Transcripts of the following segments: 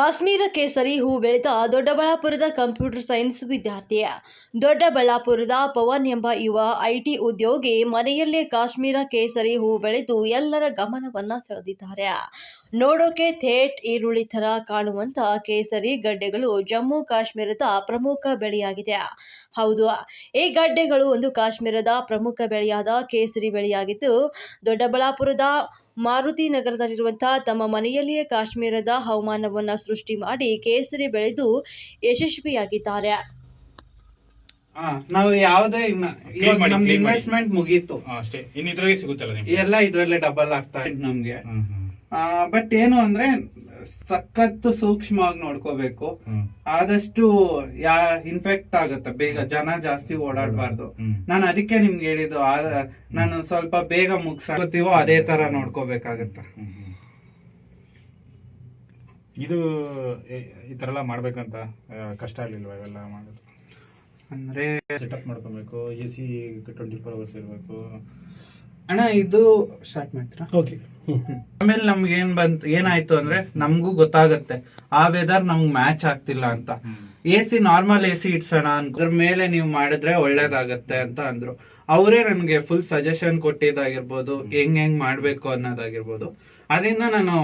ಕಾಶ್ಮೀರ ಕೇಸರಿ ಹೂ ಬೆಳೆದ ದೊಡ್ಡಬಳ್ಳಾಪುರದ ಕಂಪ್ಯೂಟರ್ ಸೈನ್ಸ್ ವಿದ್ಯಾರ್ಥಿ ದೊಡ್ಡಬಳ್ಳಾಪುರದ ಪವನ್ ಎಂಬ ಯುವ ಐಟಿ ಉದ್ಯೋಗಿ ಮನೆಯಲ್ಲೇ ಕಾಶ್ಮೀರ ಕೇಸರಿ ಹೂ ಬೆಳೆದು ಎಲ್ಲರ ಗಮನವನ್ನ ಸೆಳೆದಿದ್ದಾರೆ. ನೋಡೋಕೆ ಥೇಟ್ ಈರುಳ್ಳಿ ಥರ ಕಾಣುವಂತ ಕೇಸರಿ ಗಡ್ಡೆಗಳು ಜಮ್ಮು ಕಾಶ್ಮೀರದ ಪ್ರಮುಖ ಬೆಳೆಯಾಗಿದೆ. ಹೌದು, ಈ ಗಡ್ಡೆಗಳು ಒಂದು ಕಾಶ್ಮೀರದ ಪ್ರಮುಖ ಬೆಳೆಯಾದ ಕೇಸರಿ ಬೆಳೆಯಾಗಿದ್ದು, ದೊಡ್ಡಬಳ್ಳಾಪುರದ ಮಾರುತಿ ನಗರದಲ್ಲಿರುವಂತಹ ತಮ್ಮ ಮನೆಯಲ್ಲಿಯೇ ಕಾಶ್ಮೀರದ ಹವಾಮಾನವನ್ನ ಸೃಷ್ಟಿ ಮಾಡಿ ಕೇಸರಿ ಬೆಳೆದು ಯಶಸ್ವಿಯಾಗಿದ್ದಾರೆ. ನಾವು ಯಾವ್ದೇ ಇನ್ನ ಇವಾಗ ಮಾಡಿ, ನಮ್ದು clean ಮಾಡಿ. ಇನ್ವೆಸ್ಟ್ಮೆಂಟ್ ಮುಗೀತು. ಅಷ್ಟೇ. ಇನ್ ಇದ್ರಾಗೆ ಸಿಗುತ್ತಲ್ಲ ನಿಮ್ಗೆ? ಎಲ್ಲ ಇದ್ರಲ್ಲೇ ಡಬಲ್ ಆಗ್ತಾ ಇದೆ ನಮ್ಗೆ. ಹ್ಮ್, ಹ್ಮ್, ಬಟ್ ಏನು ಅಂದ್ರೆ ಸಖತ್ತು ಸೂಕ್ಷ್ಮವಾಗಿ ನೋಡ್ಕೋಬೇಕು. ಆದಷ್ಟು ಯಾ ಇನ್ಫೆಕ್ಟ್ ಆಗುತ್ತೆ? ಬೇಗ ಜನ ಜಾಸ್ತಿ ಓಡಾಡಬಾರ್ದು. ನಾನು ಅದಕ್ಕೆ ನಿಮ್ಗೆ ಹೇಳಿದ್ದು ನಾನು ಸ್ವಲ್ಪ ಬೇಗ ಮುಗಿಸ್ತೀವೋ ಅದೇ ತರ ನೋಡ್ಕೋಬೇಕಾಗತ್ತೆ. ಇದು ಈ- ತರ ಎಲ್ಲ ಮಾಡ್ಬೇಕಂತ ಕಷ್ಟ ಆಗ್ಲಿಲ್ವಾ ಇವೆಲ್ಲ ಮಾಡೋದು? ಅಂದ್ರೆ ಸೆಟಪ್ ಮಾಡ್ಕೊಬೇಕು A C twenty four hours ಇರಬೇಕು. ಅಣ್ಣ ಇದು ಸ್ಟಾರ್ಟ್ ಮಾಡ್ತೀರಾ? ಓಕೆ ಆಮೇಲೆ ನಮ್ಗೆ ಏನ್ ಬಂತು ಏನಾಯ್ತು ಅಂದ್ರೆ ನಮ್ಗೂ ಗೊತ್ತಾಗತ್ತೆ. ಆ ವೆದರ್ ನಮ್ಗ್ ಮ್ಯಾಚ್ ಆಗ್ತಿಲ್ಲ ಅಂತ. A C normal A C ಇಡ್ಸೋಣ ಅದ್ರ ಮೇಲೆ ನೀವು ಮಾಡಿದ್ರೆ ಒಳ್ಳೇದಾಗತ್ತೆ ಅಂತ ಅಂದ್ರು. ಅವರೇ ನನ್ಗೆ ಫುಲ್ ಸಜೆಷನ್ ಕೊಟ್ಟಿದ್ದಾಗಿರ್ಬೋದು ಹೆಂಗ್ ಹೆಂಗ್ ಮಾಡ್ಬೇಕು ಅನ್ನೋದಾಗಿರ್ಬೋದು. ಅದರಿಂದ ನಾನು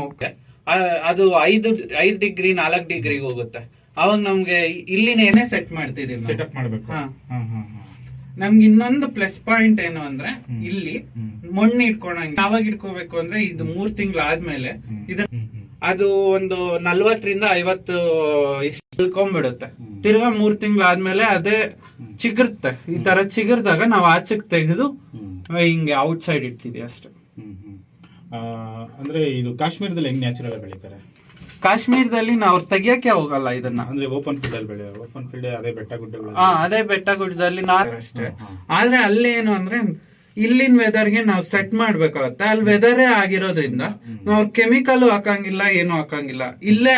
ಅದು ಐದು ಐದ್ ಡಿಗ್ರಿ ನಾಲ್ಕ್ ಡಿಗ್ರಿಗೆ ಹೋಗುತ್ತೆ. ಅವಾಗ ನಮ್ಗೆ ಇಲ್ಲಿನೇನೆ ಸೆಟ್ ಮಾಡ್ತಿದೀವಿ ಸೆಟ್ ಸೆಟಪ್ ಮಾಡ್ಬೇಕು. ಹಾ. ಹಾ, ಹಾ, ಹಾ. ನಮ್ಗೆ ಇನ್ನೊಂದು ಪ್ಲಸ್ ಪಾಯಿಂಟ್ ಏನು ಅಂದ್ರೆ ಇಲ್ಲಿ. ಮಣ್ಣು ಇಟ್ಕೊಳಂಗ. ಯಾವಾಗ ಇಟ್ಕೋಬೇಕು ಅಂದ್ರೆ ಇದು ಮೂರ್ ತಿಂಗಳು ಆದ್ಮೇಲೆ ಇದು. ಅದು ಒಂದು ನಲ್ವತ್ತರಿಂದ ಐವತ್ತು ಇಳ್ಕೊಂಡ್ಬಿಡುತ್ತೆ ಬಿಡುತ್ತೆ ತಿರ್ಗಾ ಮೂರ್ ತಿಂಗಳಾದ್ಮೇಲೆ ಅದೇ ಚಿಗುರುತ್ತೆ ಈ ತರ ಚಿಗುರ್ದಾಗ ನಾವು ಆಚೆಗ್ ತೆಗೆದು ಹಿಂಗೆ ಔಟ್ ಸೈಡ್ ಇಡ್ತೀವಿ ಅಷ್ಟೇ. ಅಂದ್ರೆ ಇದು ಕಾಶ್ಮೀರದಲ್ಲಿ ಹೆಂಗ್ ನ್ಯಾಚುರಲ್ ಬೆಳೀತಾರೆ? ಕಾಶ್ಮೀರದಲ್ಲಿ ನಾವು ತೆಗಿಯಕ್ಕೆ ಹೋಗಲ್ಲ ಇದನ್ನ. ಅಂದ್ರೆ ಓಪನ್ ಫೀಲ್ಡ್ ಅಲ್ಲಿ ಓಪನ್ ಫೀಲ್ಡ್ ಅದೇ ಬೆಟ್ಟ ಗುಡ್ಡಗಳು ಆ, ಅದೇ ಬೆಟ್ಟ ಗುಡ್ಡದಲ್ಲಿ ನಾರ್ ಅಷ್ಟೇ. ಆದ್ರೆ ಅಲ್ಲಿ ಏನು ಅಂದ್ರೆ ಇಲ್ಲಿನ ವೆದರ್ಗೆ ನಾವು ಸೆಟ್ ಮಾಡ್ಬೇಕಾಗತ್ತೆ. ಅಲ್ಲಿ ವೆದರೇ ಆಗಿರೋದ್ರಿಂದ ನಾವು ಕೆಮಿಕಲ್ ಹಾಕಂಗಿಲ್ಲ ಏನು ಹಾಕಂಗಿಲ್ಲ. ಇಲ್ಲೇ